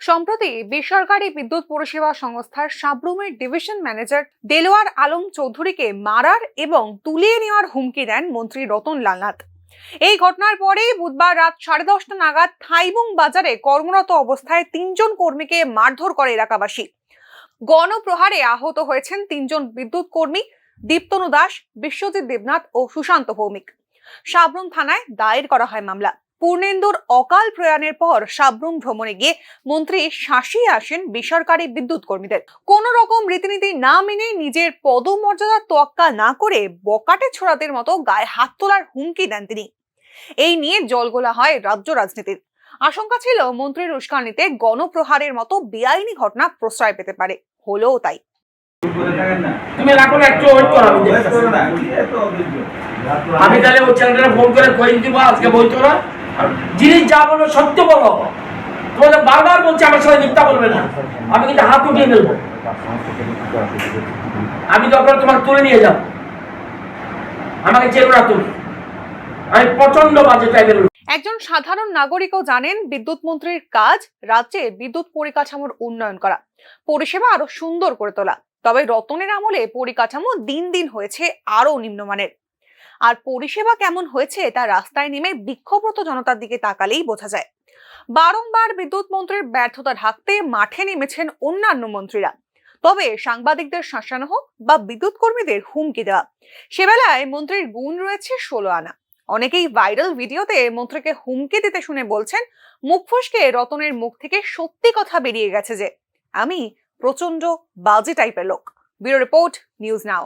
সম্প্রতি বেসরকারি বিদ্যুৎ পরিষেবা সংস্থার সাবরুমের ডিভিশন ম্যানেজার দেলোয়ার আলম চৌধুরীকে মারার এবং তুলিয়ে নেওয়ার হুমকি দেন মন্ত্রী রতন লালনাথ এই ঘটনার পরেই বুধবার রাত সাড়ে দশটা নাগাদ থাইবুং বাজারে কর্মরত অবস্থায় তিনজন কর্মীকে মারধর করে এলাকাবাসী। গণপ্রহারে আহত হয়েছেন তিনজন বিদ্যুৎ কর্মী দীপ্তনু দাস, বিশ্বজিৎ দেবনাথ ও সুশান্ত ভৌমিক। সাবরুম থানায় দায়ের করা হয় মামলা। পূর্ণেন্দুর অকাল প্রয়াণের পর সাবরুম ভ্রমণে গিয়ে মন্ত্রী শাসিয়ে আসেন বেসরকারি বিদ্যুৎ কর্মীদের। কোন রকম রীতিনীতি না মেনে নিজের পদমর্যাদা তোয়াক্কা না করে বকাটে ছোড়াদের মতো গায়ে হাত তোলার হুমকি দেন তিনি। এই নিয়ে জলগোলা হয় রাজ্য রাজনীতির। আশঙ্কা ছিল মন্ত্রীর উস্কানিতে গণপ্রহারের মতো বেআইনি ঘটনা প্রশ্রয় পেতে পারে। হলেও তাই। তুমি রাখো না একটু ওয়েট করো আমি তাহলে ওই চ্যানেলটা ফোন করে কয়ে দিব আজকে বলতো না জিনিস যা বলব সত্য বলো। তোমাদের বারবার বলছি, আমার সঙ্গে মিথ্যা বলবে না। আমি কিন্তু হাত উঠিয়ে ফেলব। আমি দরকার তোমার তুলে নিয়ে যাব। আমাকে চেনো না তুমি। আমি প্রচণ্ড বাজে টাইপের একজন সাধারণ নাগরিকও জানেন, বিদ্যুৎ মন্ত্রীর কাজ রাজ্যে বিদ্যুৎ পরিকাঠামোর উন্নয়ন করা, পরিষেবা আরও সুন্দর করে তোলা। তবে রতনের আমলে পরিকাঠামো দিন দিন হয়েছে আরও নিম্নমানের। আর পরিষেবা কেমন হয়েছে তা রাস্তায় নেমে বিক্ষোভরত জনতার দিকে তাকালেই বোঝা যায়। বারংবার বিদ্যুৎ মন্ত্রীর ব্যর্থতা ঢাকতে মাঠে নেমেছেন অন্যান্য মন্ত্রীরা। তবে সাংবাদিকদের শাসানো হোক বা বিদ্যুৎ কর্মীদের হুমকি দেওয়া, সেবেলায় মন্ত্রীর গুণ রয়েছে ষোলো আনা। অনেকেই ভাইরাল ভিডিওতে মন্ত্রীকে হুমকি দিতে শুনে বলছেন, মুখ ফসকে রতনের মুখ থেকে সত্যি কথা বেরিয়ে গেছে যে, আমি প্রচণ্ড বাজে টাইপের লোক। Bureau report, news now.